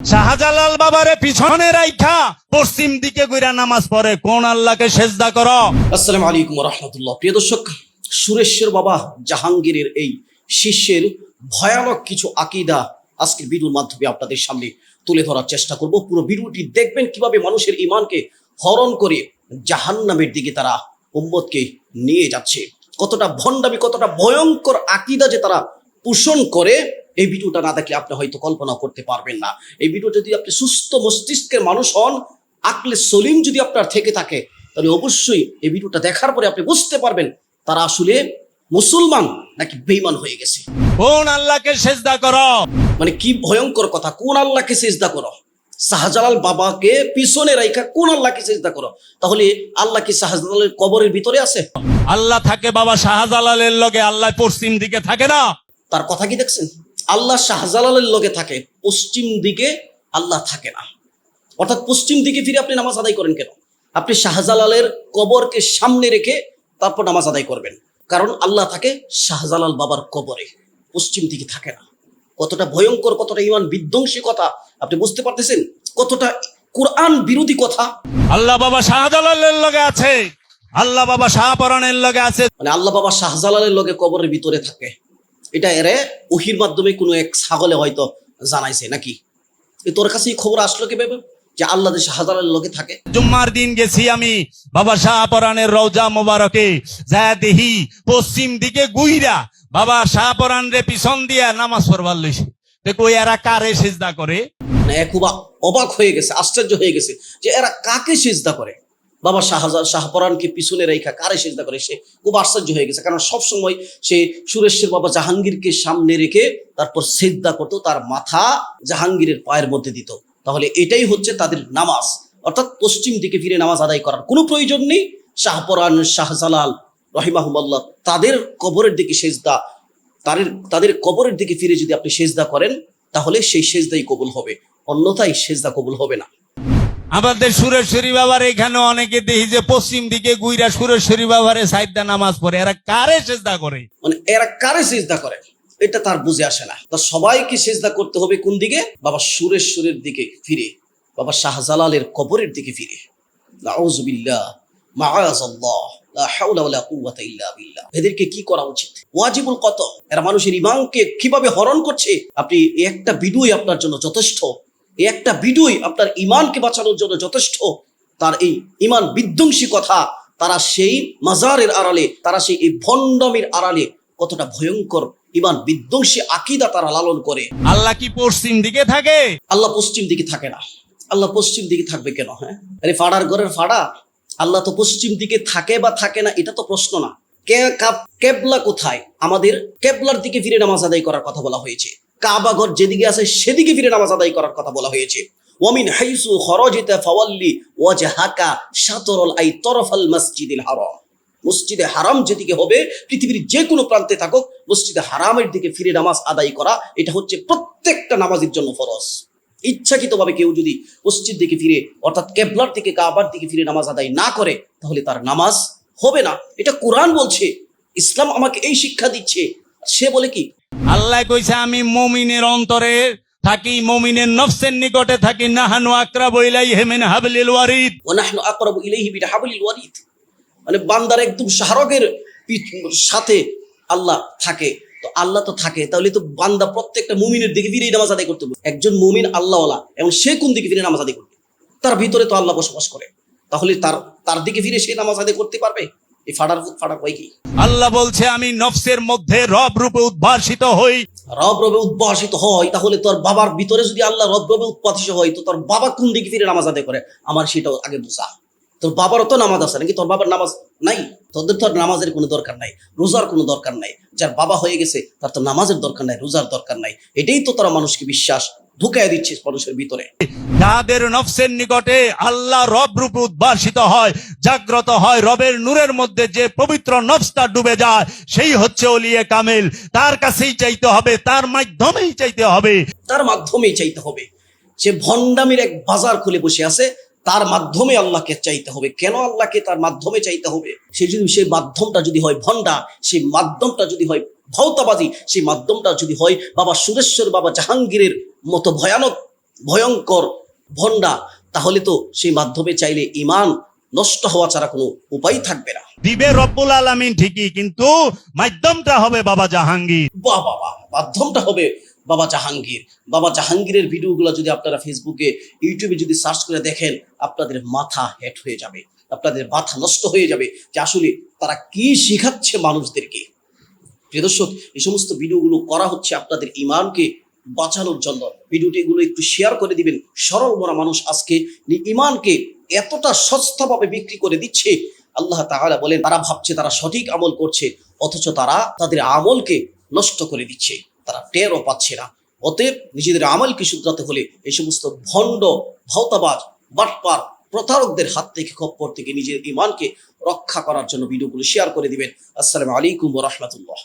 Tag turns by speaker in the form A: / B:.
A: শাহজালাল বাবারে পিছনে রাইখা, পশ্চিম দিকে কইরা নামাজ পড়ে। কোন আল্লাহকে সেজদা কর?
B: আসসালামু আলাইকুম রহমতুল্লাহ। প্রিয় দর্শক, সুরেশ্বর বাবা জাহাঙ্গীরের এই শিষ্যের ভয়ানক কিছু আকিদা আজকের ভিডিওর মাধ্যমে আপনাদের সামনে তুলে ধরার চেষ্টা করব। পুরো ভিডিওটি দেখবেন কীভাবে মানুষের ইমানকে হরণ করে জাহান্নামের দিকে তারা উম্মতকে নিয়ে যাচ্ছে। কতটা ভণ্ডামি, কতটা ভয়ঙ্কর আকিদা যে তারা পোষণ করে এই ভিডিওটা না দেখলে আপনি হয়তো কল্পনা করতে পারবেন না। এই ভিডিও যদি আপনি সুস্থ মস্তিষ্কের মানুষ হন আকলে সলিম যদি আপনার থেকে থাকে তাহলে অবশ্যই এই ভিডিওটা দেখার পরে আপনি বুঝতে পারবেন তারা আসলে মুসলমান নাকি বেইমান হয়ে গেছে।
A: কোন আল্লাহকে সেজদা কর?
B: মানে কি ভয়ঙ্কর কথা কোন আল্লাহকে সেজদা করো? শাহজালাল বাবাকে পিছনে রাইখা কোন আল্লাহকে সেজদা করো? তাহলে আল্লাহ কি শাহজালালের কবরের ভিতরে আছে?
A: আল্লাহ থাকে বাবা শাহজালালের লগে আল্লাহ পশ্চিম দিকে থাকে না?
B: তার কথা কি দেখছেন? আল্লাহ শাহজালালের লগে থাকে পশ্চিম দিকে আল্লাহ থাকে না। অর্থাৎ পশ্চিম দিকে ফিরে আপনি নামাজ আদায় করেন কেন? আপনি শাহজালালের কবরকে সামনে রেখে তারপর নামাজ আদায় করবেন। কারণ আল্লাহ থাকে শাহজালাল বাবার কবরে পশ্চিম দিকে থাকে না। কতটা ভয়ঙ্কর কতটা ইমান বিধ্বংসী কথা আপনি বুঝতে পারতেছেন? কতটা কোরআন বিরোধী কথা।
A: আল্লাহ বাবা শাহজালালের লগে আছে আল্লাহ বাবা শাহপরানের লগে আছে।
B: মানে আল্লাহ বাবা শাহজালালের লগে কবরের ভিতরে থাকে। এটা এরে ওহির মাধ্যমে কোনো এক ছাগলে হয়তো জানাইছে নাকি? তোর কাছে খবর আসলো কীভাবে? যে আল্লাহ যে শাহজালালের লগে থাকে।
A: জুম্মার দিন গেছি আমি বাবা শাহপরানের রওজা মোবারকে যা দেহি পশ্চিম দিকে গুইরা বাবা শাহপরান রে পিছন দিয়া নামাজ পড়বার লইছে। দেখো এরা কারে সেজদা করে?
B: মানে খুব অবাক হয়ে গেছে আশ্চর্য হয়ে গেছে যে এরা কাকে সেজদা করে? বাবা শাহজাল শাহপরানকে পিছনে রেখা কারে সেজদা করে? সে খুব আশ্চর্য হয়ে গেছে। কারণ সব সময় সে সুরেশ্বর বাবা জাহাঙ্গীরকে সামনে রেখে তারপর সেজদা করতো, তার মাথা জাহাঙ্গীরের পায়ের মধ্যে দিত। তাহলে এটাই হচ্ছে তাদের নামাজ। অর্থাৎ পশ্চিম দিকে ফিরে নামাজ আদায় করার কোনো প্রয়োজন নেই। শাহপরান, শাহজালাল রহিমাহুমাল্লাহ তাদের কবরের দিকে সেজদা, তাদের তাদের কবরের দিকে ফিরে যদি আপনি সেজদা করেন, তাহলে সেই সেজদাই কবুল হবে। অন্যথায় সেজদা কবুল হবে না।
A: আমাদের সুরেশ্বরী বাবার এখানে অনেকে দেখি যে পশ্চিম দিকে গুইরা সুরেশ্বরী বাবারে সাইডটা নামাজ পড়ে। এরা কারে চেষ্টা করে?
B: মানে এরা কারে সেজদা করে? এটা তার বুঝে আসে না। তা সবাইকে সেজদা করতে হবে কোন দিকে? বাবা সুরেশ্বরের দিকে ফিরে। বাবা শাহজালালের কবরের দিকে ফিরে। নাউজুবিল্লাহ, মাআযাল্লাহ, লা হাওলা ওয়ালা কুওয়াতা ইল্লা বিল্লাহ। এদেরকে কি করা উচিত? ওয়াজিবুল কত এরা মানুষের ইমানকে কীভাবে হরণ করছে? আপনি একটা ভিডিওই আপনার জন্য যথেষ্ট। এই একটা ভিডিওই আপনার ইমানকে বাঁচানোর জন্য যথেষ্ট। তার এই ইমান বিধ্বংসী কথা তারা সেই মাজারের আড়ালে তারা সেই এই ভণ্ডামির আড়ালে কতটা ভয়ঙ্কর ইমান বিধ্বংসী আকিদা তারা লালন করে।
A: আল্লাহ কি পশ্চিম দিকে থাকে?
B: আল্লাহ পশ্চিম দিকে থাকে না। আল্লাহ পশ্চিম দিকে থাকবে কেন হ্যাঁ? আরে ফাড়ার ঘরের ফাড়া? আল্লাহ তো পশ্চিম দিকে থাকে বা থাকে না এটা তো প্রশ্ন না। কেবলা কোথায়? আমাদের কেবলার দিকে ফিরে নামাজ আদায় করার কথা বলা হয়েছে। কাবা ঘর যেদিকে আছে, সেদিকে ফিরে নামাজ আদায় করার কথা বলা হয়েছে। ওয়ামিন হাইসু খরজিতা ফাওয়াল্লি ওয়াজহাকা শাতরুল আই তরফাল মসজিদিল হারাম। মসজিদে হারাম যেদিকে হবে, পৃথিবীর যে কোনো প্রান্তে থাকুক, মসজিদে হারামের দিকে ফিরে নামাজ আদায় করা, এটা হচ্ছে প্রত্যেকটা নামাজের জন্য ফরজ। ইচ্ছাকৃতভাবে কেউ যদি মসজিদ দিকে ফিরে, অর্থাৎ কেবলার দিকে, কাবার দিকে ফিরে নামাজ আদায় না করে, তাহলে তার নামাজ হবে না। এটা কোরআন বলছে, ইসলাম আমাকে এই শিক্ষা দিচ্ছে। সে বলে কি
A: আল্লাহ কইছে, আমি মমিনের অন্তরে থাকি, মমিনের নফসের নিকটে থাকি। নাহানু আকরা বইলাই হেমেন হাবলিল ওয়ারিদ।
B: ওনাহনু আকরাবু ইলাইহি বিহাবলিল ওয়ারিদ। মানে বান্দার একদম পিঠ- সাথে আল্লাহ থাকে। তো আল্লাহ তো থাকে, তাহলে তো বান্দা প্রত্যেকটা মুমিনের দিকে ফিরে নামাজ আদায় করতে একজন মুমিন আল্লাহওয়ালা, এবং সে কোন দিকে ফিরে নামাজ আদায় করবে? তার ভিতরে তো আল্লাহ বসবাস করে। তাহলে তার তার দিকে ফিরে সে নামাজ আদায় করতে পারবে? এই ফাড়ার হয় কি?
A: আল্লাহ বলছে আমি নফসের মধ্যে রব রূপে উদ্ভাসিত হই।
B: রব রবে উদ্ভাসিত হয় তাহলে তোর বাবার ভিতরে যদি আল্লাহ রব রবে উৎপাদিত হয় তো তোর বাবা কোন দিকে ফিরে নামাজ আদায় করে? আমার সেটাও আগে বোঝা। তোর বাবারও তো নামাজ আছে নাকি? তোর বাবার নামাজ নাই? তোদের তো নামাজের কোনো দরকার নাই রোজার কোনো দরকার নাই। যার বাবা হয়ে গেছে তার তো নামাজের দরকার নাই রোজার দরকার নাই। এটাই তো তারা মানুষকে বিশ্বাস ঢুকাই দিচ্ছে মানুষের ভিতরে।
A: যাদের নফসের নিকটে আল্লাহ রব রূপে উদ্ভাসিত হয় জাগ্রত হয় রবের নূরের মধ্যে যে পবিত্র নফসটা ডুবে যায় সেই হচ্ছে অলিয়ে কামেল। তার কাছেই চাইতে হবে তার মাধ্যমেই চাইতে হবে।
B: তার মাধ্যমেই চাইতে হবে। সে ভণ্ডামির এক বাজার খুলে বসে আছে তার মাধ্যমে আল্লাহকে চাইতে হবে। কেন আল্লাহকে তার মাধ্যমে চাইতে হবে? সে যদি সেই মাধ্যমটা যদি হয় ভণ্ডা সেই মাধ্যমটা যদি হয় ভৌতাবাজি সেই মাধ্যমটা যদি হয় বাবা সুরেশ্বর বাবা জাহাঙ্গীরের মতো ভয়ানক ভয়ঙ্কর ভণ্ডা তাহলে তো সেই মাধ্যমে চাইলে ইমান নষ্ট হওয়া ছাড়া কোনো উপায় থাকবে না।
A: দিবে রব্বুল আলামিন ঠিকই কিন্তু মাধ্যমটা হবে বাবা জাহাঙ্গীর।
B: বাহ বাবা মাধ্যমটা হবে বাবা জাহাঙ্গীর। বাবা জাহাঙ্গীরের ভিডিওগুলো যদি আপনারা ফেসবুকে ইউটিউবে যদি সার্চ করে দেখেন আপনাদের মাথা হেট হয়ে যাবে আপনাদের মাথা নষ্ট হয়ে যাবে যে আসলে তারা কি শিখাচ্ছে মানুষদেরকে। প্রিয় দর্শক, এই সমস্ত ভিডিওগুলো করা হচ্ছে আপনাদের ইমানকে বাঁচানোর জন্য। ভিডিওটি এগুলো একটু শেয়ার করে দিবেন। সরল মরা মানুষ আজকে ইমানকে এতটা সস্তাভাবে বিক্রি করে দিচ্ছে। আল্লাহ তাআলা বলেন, তারা ভাবছে, তারা সঠিক আমল করছে, অথচ তারা তাদের আমলকে নষ্ট করে দিচ্ছে। তারা টেরও পাচ্ছে না। অতএব নিজেদের আমলকে শুধরাতে হলে এই সমস্ত ভণ্ড ভাওতাবাজ বাটপার, প্রতারকদের হাত থেকে, খপ্পর থেকে নিজের ইমানকে রক্ষা করার জন্য ভিডিওগুলো শেয়ার করে দিবেন। আসসালামু আলাইকুম রহমতুল্লাহ।